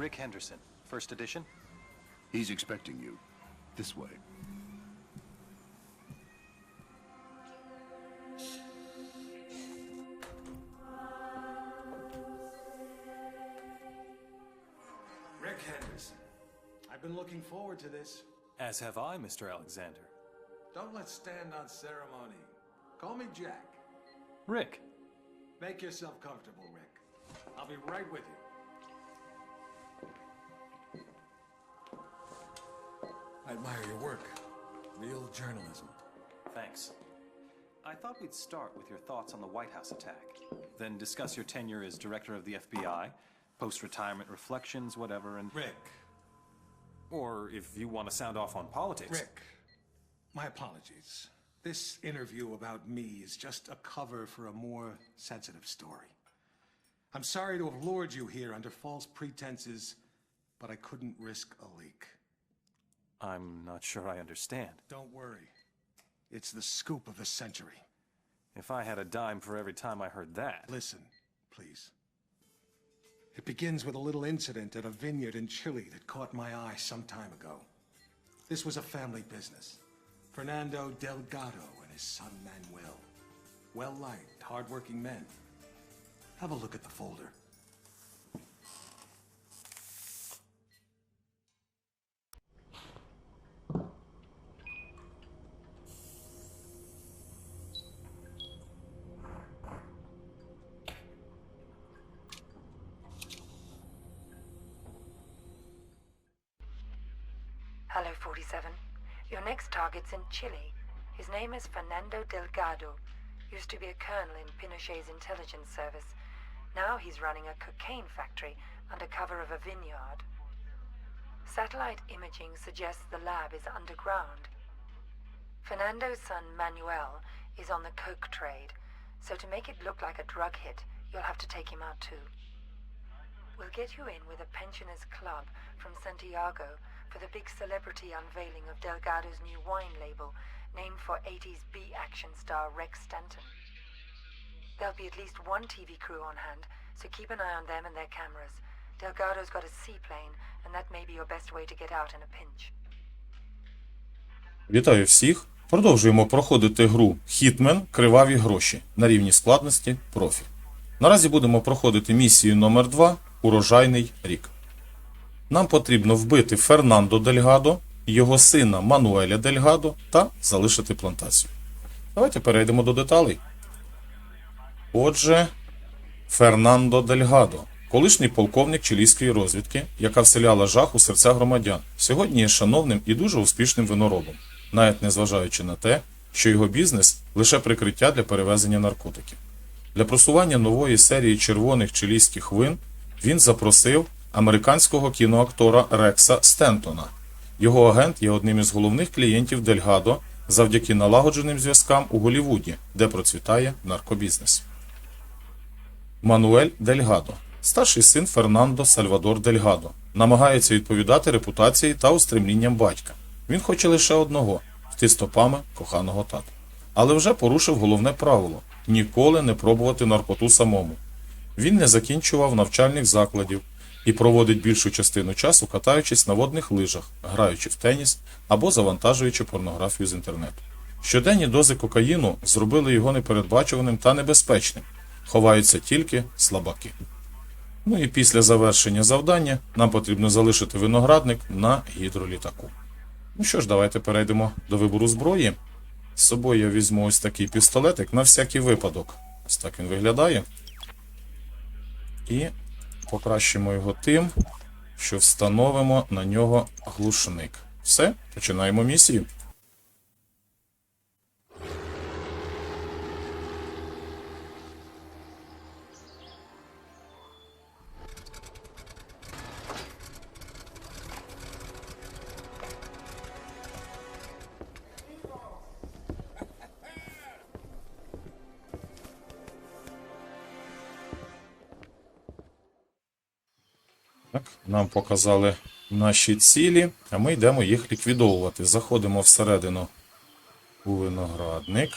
Rick Henderson, first edition. He's expecting you. This way. Rick Henderson. I've been looking forward to this. As have I, Mr. Alexander. Don't let's stand on ceremony. Call me Jack. Rick, Make yourself comfortable, Rick. I'll be right with you. I admire your work. Real journalism. thanks. I thought we'd start with your thoughts on the White House attack, then discuss your tenure as director of the FBI, post retirement reflections, whatever, and. Rick. Or if you want to sound off on politics. Rick. My apologies. This interview about me is just a cover for a more sensitive story. I'm sorry to have lured you here under false pretenses, but I couldn't risk a leak. I'm not sure I understand. Don't worry. It's the scoop of the century. If I had a dime for every time I heard that. Listen, please. It begins with a little incident at a vineyard in Chile that caught my eye some time ago. This was a family business. Fernando Delgado and his son Manuel. Well-liked, hard-working men. Have a look at the folder. Hello, 47. Your next target's in Chile. His name is Fernando Delgado. Used to be a colonel in Pinochet's intelligence service. Now he's running a cocaine factory under cover of a vineyard. Satellite imaging suggests the lab is underground. Fernando's son Manuel is on the coke trade, so to make it look like a drug hit, you'll have to take him out too. We'll get you in with a pensioners club from Santiago for the big celebrity unveiling of Delgado's new wine label, named for 80s B action star Rex Stanton. There'll be at least one TV crew on hand, so keep an eye on them and their cameras. Delgado's got a seaplane, and that may be your best way to get out in a pinch. Вітаю всіх! Продовжуємо проходити гру Hitman Криваві гроші на рівні складності профі. Наразі будемо проходити місію номер 2 Урожайний рік. Нам потрібно вбити Фернандо Дельгадо, його сина Мануеля Дельгадо та залишити плантацію. Давайте перейдемо до деталей. Отже, Фернандо Дельгадо, колишній полковник чилійської розвідки, яка вселяла жах у серця громадян, сьогодні є шановним і дуже успішним виноробом, навіть незважаючи на те, що його бізнес лише прикриття для перевезення наркотиків. Для просування нової серії червоних чилійських вин він запросив американського кіноактора Рекса Стентона. Його агент є одним із головних клієнтів Дельгадо завдяки налагодженим зв'язкам у Голлівуді, де процвітає наркобізнес. Мануель Дельгадо, старший син Фернандо Сальвадор Дельгадо, намагається відповідати репутації та устремлінням батька. Він хоче лише одного йти стопами коханого тата. Але вже порушив головне правило ніколи не пробувати наркоту самому. Він не закінчував навчальних закладів і проводить більшу частину часу катаючись на водних лижах, граючи в теніс або завантажуючи порнографію з інтернету. Щоденні дози кокаїну зробили його непередбачуваним та небезпечним. Ховаються тільки слабаки. Ну і після завершення завдання нам потрібно залишити виноградник на гідролітаку. Ну що ж, давайте перейдемо до вибору зброї. З собою я візьму ось такий пістолетик на всякий випадок. Ось так він виглядає. І покращимо його тим, що встановимо на нього глушник. Все, починаємо місію. Так, нам показали наші цілі, а ми йдемо їх ліквідовувати. Заходимо всередину у виноградник.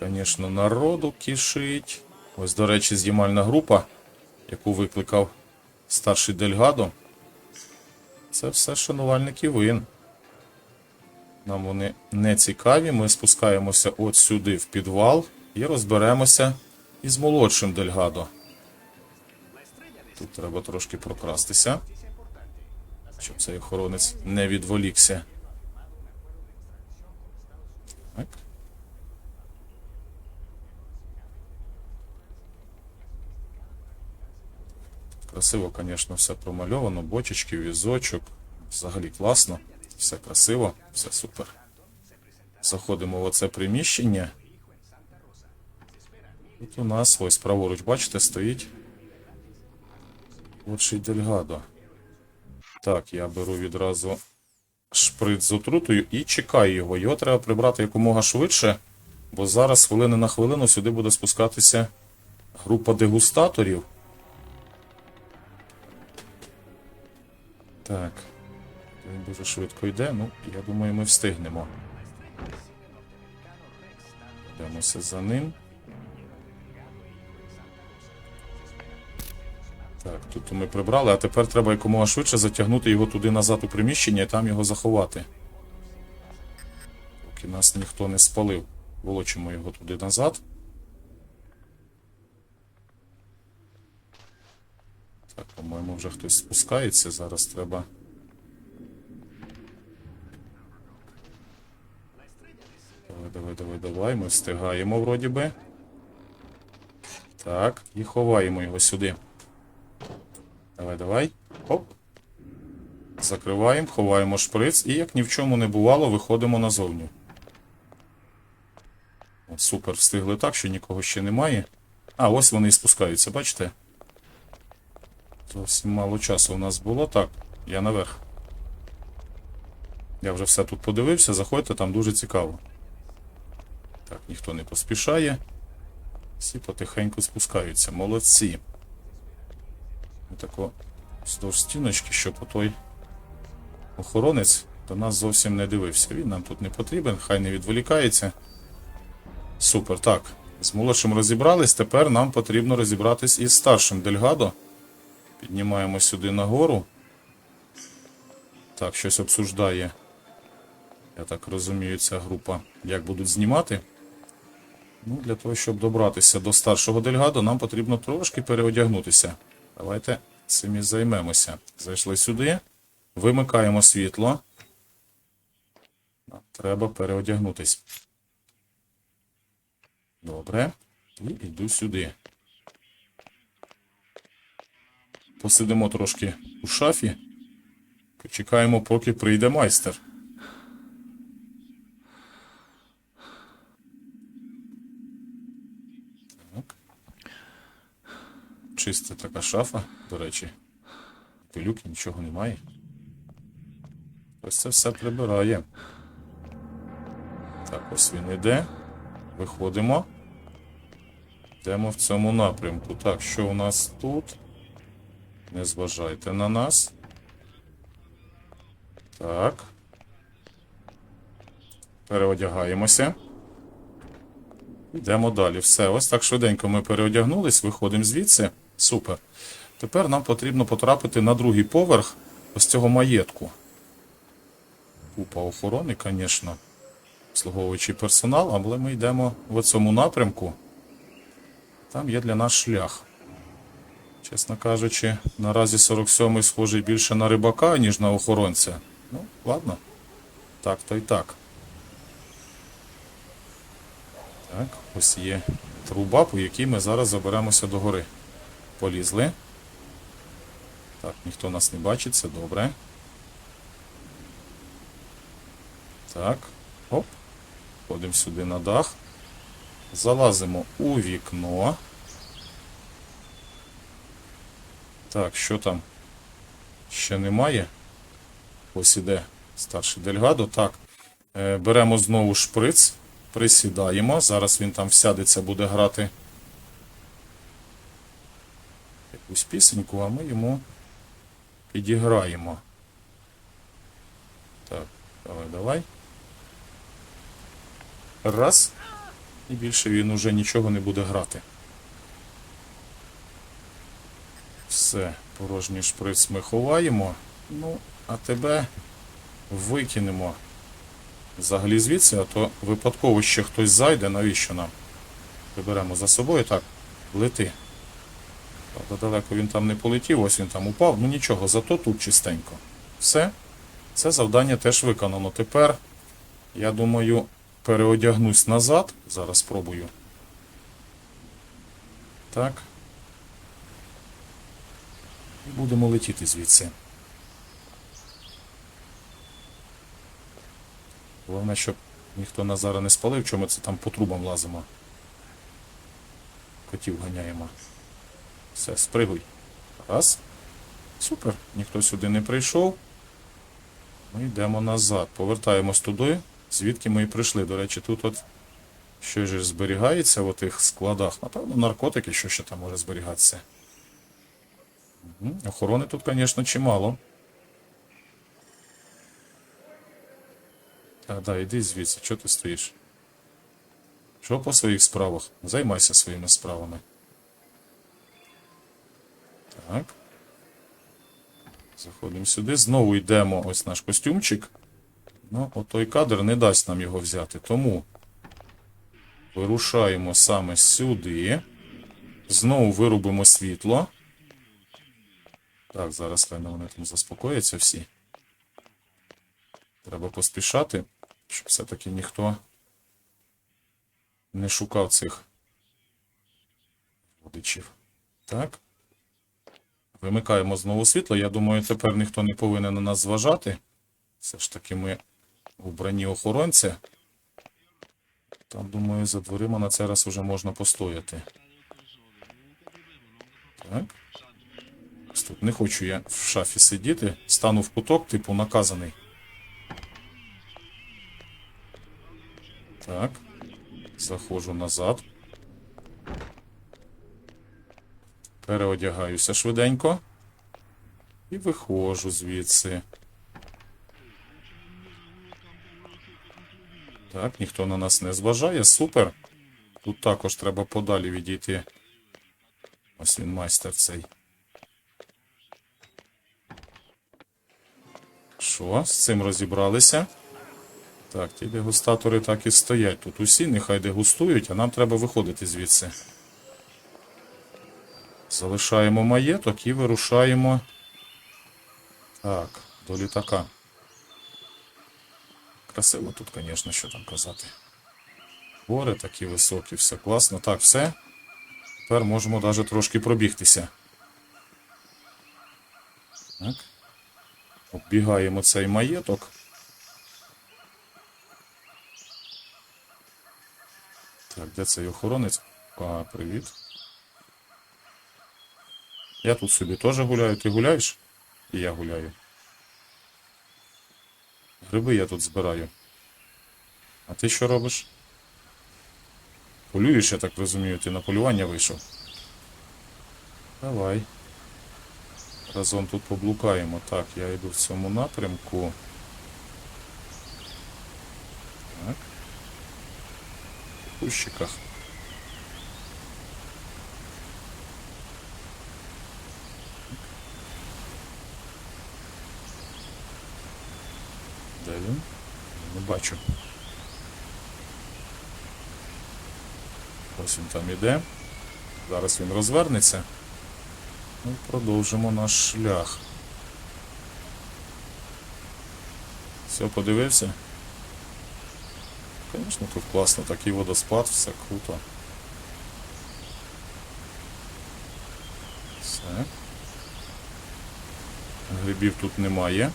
Звісно, народу кишить. Ось, до речі, знімальна група, яку викликав старший Дельгадо. Це все шанувальники вин. Нам вони не цікаві. Ми спускаємося от сюди в підвал і розберемося із молодшим Дельгадо. Тут треба трошки прокрастися, щоб цей охоронець не відволікся. Так. Красиво, звісно, все промальовано, бочечки, візочок. Взагалі класно, все красиво, все супер. Заходимо в оце приміщення. Тут у нас ось праворуч, бачите, стоїть. Отший Дельгадо. Так, я беру відразу шприц з отрутою і чекаю його. Його треба прибрати якомога швидше, бо зараз хвилини на хвилину сюди буде спускатися група дегустаторів. Так. Він дуже швидко йде. Ну, я думаю, ми встигнемо. Йдемося за ним. Так, тут ми прибрали, а тепер треба якомога швидше затягнути його туди назад у приміщення і там його заховати. Поки нас ніхто не спалив. Волочимо його туди назад. Так, по-моєму, вже хтось спускається. Зараз треба. Давай, давай, давай, давай. Ми встигаємо вроді би. Так, і ховаємо його сюди. Давай, давай. Оп. Закриваємо, ховаємо шприц і, як ні в чому не бувало, виходимо назовню. От, супер, встигли так, що нікого ще немає. А, ось вони і спускаються, бачите? Зовсім мало часу у нас було. Так, я наверх. Я вже все тут подивився, заходьте, там дуже цікаво. Так, ніхто не поспішає. Всі потихеньку спускаються. Молодці. Тако вздовж стіночки, щоб отой охоронець до нас зовсім не дивився. Він нам тут не потрібен, хай не відволікається. Супер, так. З молодшим розібрались, тепер нам потрібно розібратись із старшим Дельгадо. Піднімаємо сюди нагору. Так, щось обсуждає. Я так розумію, ця група, як будуть знімати. Ну, для того, щоб добратися до старшого Дельгадо, нам потрібно трошки переодягнутися. Давайте цим і займемося. Зайшли сюди, вимикаємо світло. Треба переодягнутись. Добре. І йду сюди. Посидимо трошки у шафі. Почекаємо, поки прийде майстер. Чиста така шафа, до речі. Пилюки нічого немає. Ось це все прибирає. Так, ось він іде. Виходимо. Йдемо в цьому напрямку. Так, що у нас тут? Не зважайте на нас. Так. Переодягаємося. Йдемо далі. Все, ось так швиденько ми переодягнулись, виходимо звідси. Супер. Тепер нам потрібно потрапити на другий поверх ось цього маєтку. Купа охорони, звісно, обслуговуючий персонал, але ми йдемо в цьому напрямку. Там є для нас шлях. Чесно кажучи, наразі 47-й схожий більше на рибака, ніж на охоронця. Ну, ладно. Так, то й так. Так, ось є труба, по якій ми зараз заберемося до гори. Полізли. Так, ніхто нас не бачить, це добре. Так. Оп. Ходимо сюди на дах. Залазимо у вікно. Так, що там? Ще немає. Ось іде старший Дельгадо. Так. Е, беремо знову шприц, присідаємо. Зараз він там всядеться, буде грати якусь пісеньку, а ми йому підіграємо. Так, давай, давай. Раз. І більше він уже нічого не буде грати. Все. Порожній шприц ми ховаємо. Ну, а тебе викинемо взагалі звідси, а то випадково ще хтось зайде, навіщо нам? Приберемо за собою, так, лети. Правда, далеко він там не полетів, ось він там упав. Ну нічого, зато тут чистенько. Все. Це завдання теж виконано. Тепер, я думаю, переодягнусь назад. Зараз спробую. Так. І будемо летіти звідси. Головне, щоб ніхто Назара не спалив, чому ми це там по трубам лазимо. Котів ганяємо. Все, спригуй. Раз. Супер. Ніхто сюди не прийшов. Ми йдемо назад. Повертаємось туди, звідки ми і прийшли. До речі, тут от що ж зберігається в тих складах. Напевно, наркотики, що ще там може зберігатися. Мгм. Охорони тут, звісно, чимало. Так, да, іди звідси, чого ти стоїш? Що по своїх справах? Займайся своїми справами. Так. Заходимо сюди. Знову йдемо. Ось наш костюмчик. Ну, отой кадр не дасть нам його взяти. Тому вирушаємо саме сюди. Знову вирубимо світло. Так, зараз хай вони там заспокояться всі. Треба поспішати, щоб все-таки ніхто не шукав цих водичів. Так. Вимикаємо знову світло. Я думаю, тепер ніхто не повинен на нас зважати. Все ж таки ми вбрані охоронця. Там, думаю, за дверима на цей раз вже можна постояти. Так. Тут не хочу я в шафі сидіти. Стану в куток, типу наказаний. Так. Заходжу назад. Переодягаюся швиденько. І виходжу звідси. Так, ніхто на нас не зважає. Супер. Тут також треба подалі відійти. Ось він майстер цей. Що, з цим розібралися? Так, ті дегустатори так і стоять. Тут усі, нехай дегустують, а нам треба виходити звідси. Залишаємо маєток і вирушаємо. Так, до літака. Красиво тут, звісно, що там казати. Гори такі високі, все класно. Так, все. Тепер можемо навіть трошки пробігтися. Так. Оббігаємо цей маєток. Так, де цей охоронець? А, привіт. Я тут собі теж гуляю. Ти гуляєш? І я гуляю. Гриби я тут збираю. А ти що робиш? Полюєш, я так розумію, ти на полювання вийшов. Давай. Разом тут поблукаємо. Так, я йду в цьому напрямку. Так. В кущиках. Він? Не бачу. Ось він там іде. Зараз він розвернеться. Ну, продовжимо наш шлях. Все, подивився? Звісно, тут класно, такий водоспад, все круто. Все. Грибів тут немає.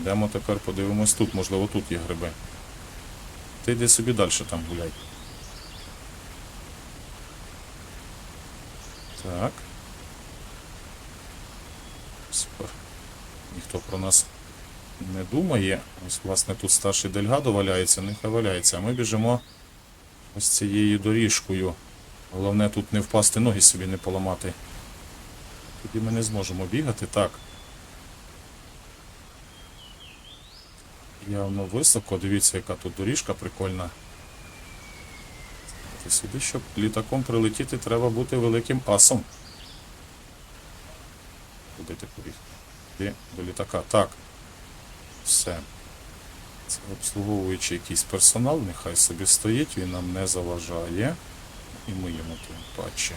Йдемо тепер подивимось тут, можливо тут є гриби. Ти йди собі далі там гуляй. Так. Супер. Ніхто про нас не думає. Ось, власне, тут старший Дельгадо валяється, нехай валяється. А ми біжимо ось цією доріжкою. Головне тут не впасти, ноги собі не поламати. Тоді ми не зможемо бігати. Так. Явно високо. Дивіться, яка тут доріжка прикольна. Слухайте, сюди, щоб літаком прилетіти, треба бути великим асом. Куди ти побіг? Ти до літака. Так. Все. Це обслуговуючий якийсь персонал, нехай собі стоїть, він нам не заважає. І ми йому тим паче.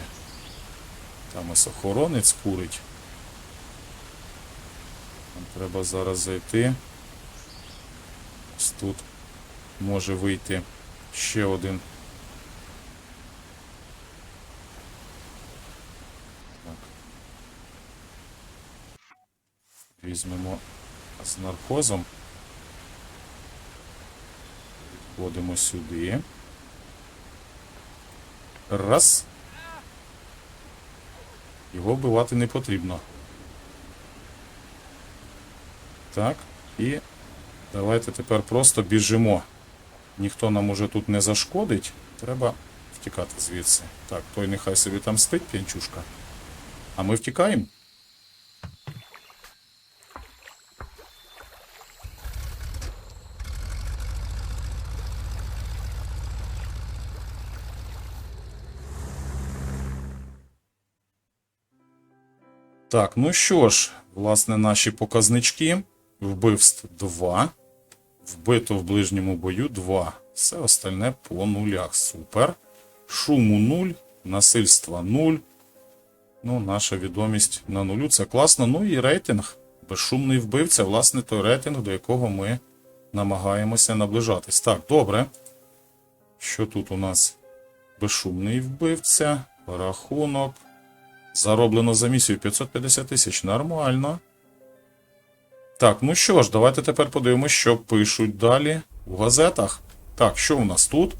Там ось охоронець курить. Нам треба зараз зайти. Тут може вийти ще один. Так. Візьмемо з наркозом. Вводимо сюди. Раз. Його вбивати не потрібно. Так. І давайте тепер просто біжимо. Ніхто нам уже тут не зашкодить. Треба втікати звідси. Так, той нехай собі там спить, п'янчушка. А ми втікаємо. Так, ну що ж, власне, наші показнички. Вбивств 2. Вбито в ближньому бою 2. Все остальне по нулях. Супер. Шуму 0, насильства 0. Ну, наша відомість на нулю. Це класно. Ну і рейтинг. Безшумний вбивця, власне, той рейтинг, до якого ми намагаємося наближатись. Так, добре. Що тут у нас? Безшумний вбивця, рахунок. Зароблено за місію 550 тисяч. Нормально. Так, ну що ж, давайте тепер подивимося, що пишуть далі у газетах. Так, що у нас тут?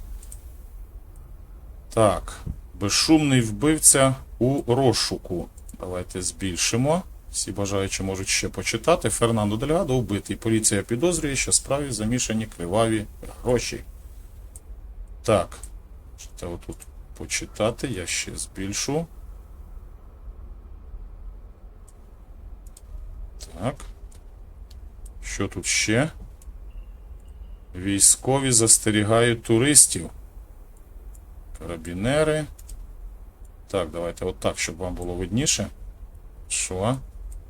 Так, безшумний вбивця у розшуку. Давайте збільшимо. Всі бажаючі можуть ще почитати. Фернандо Дельгадо вбитий. Поліція підозрює, що справі замішані криваві гроші. Так, можете отут почитати, я ще збільшу. Так. Що тут ще? Військові застерігають туристів. Карабінери. Так, давайте отак, щоб вам було видніше. Що?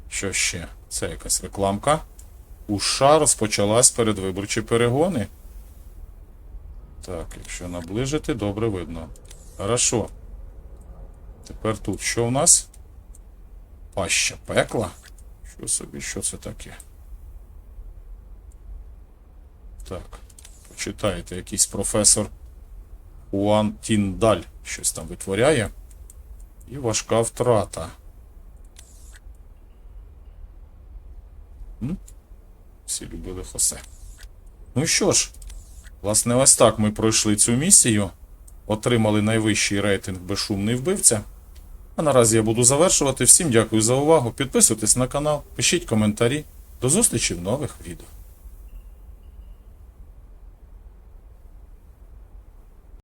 Що ще? Це якась рекламка. У США розпочалась передвиборчі перегони. Так, якщо наближити, добре видно. Хорошо. Тепер тут що в нас? Паща пекла. Що собі, що це таке? Так, почитаєте, якийсь професор Хуан Тіндаль щось там витворяє. І важка втрата. Всі любили Хосе. Ну що ж, власне, ось так ми пройшли цю місію. Отримали найвищий рейтинг безшумний вбивця. А наразі я буду завершувати. Всім дякую за увагу. Підписуйтесь на канал, пишіть коментарі. До зустрічі в нових відео.